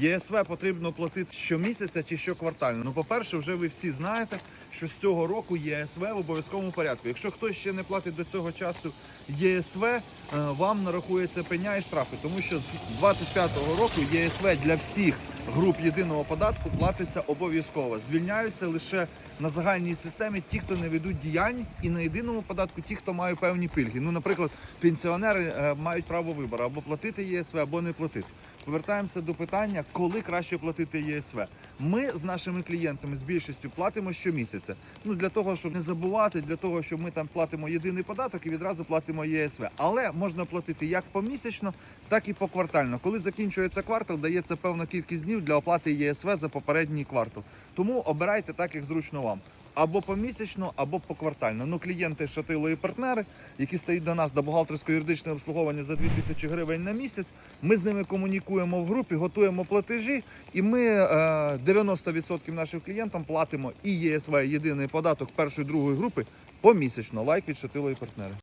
ЄСВ потрібно платити щомісяця чи щоквартально. Ну, по-перше, вже ви всі знаєте, що з цього року ЄСВ в обов'язковому порядку. Якщо хтось ще не платить до цього часу ЄСВ, е, вам нарахується пеня і штрафи, тому що з 25-го року ЄСВ для всіх груп єдиного податку платиться обов'язково. Звільняються лише на загальній системі ті, хто не ведуть діяльність, і на єдиному податку ті, хто мають певні пільги. Ну, наприклад, пенсіонери е, мають право вибору або платити ЄСВ, або не платити. Повертаємося до питання, коли краще платити ЄСВ. Ми з нашими клієнтами з більшістю платимо щомісяця. Ну для того, щоб не забувати, для того, щоб ми там платимо єдиний податок і відразу платимо ЄСВ. Але можна платити як помісячно, так і поквартально. Коли закінчується квартал, дається певна кількість днів для оплати ЄСВ за попередній квартал. Тому обирайте так, як зручно вам. Або помісячно, або поквартально. Ну, клієнти Шатило і партнери, які стають до нас до бухгалтерського юридичного обслуговування за 2000 гривень на місяць. Ми з ними комунікуємо в групі, готуємо платежі, і ми е, 90% нашим клієнтам платимо і ЄСВ, єдиний податок першої другої групи помісячно. Лайк від Шатило і партнери.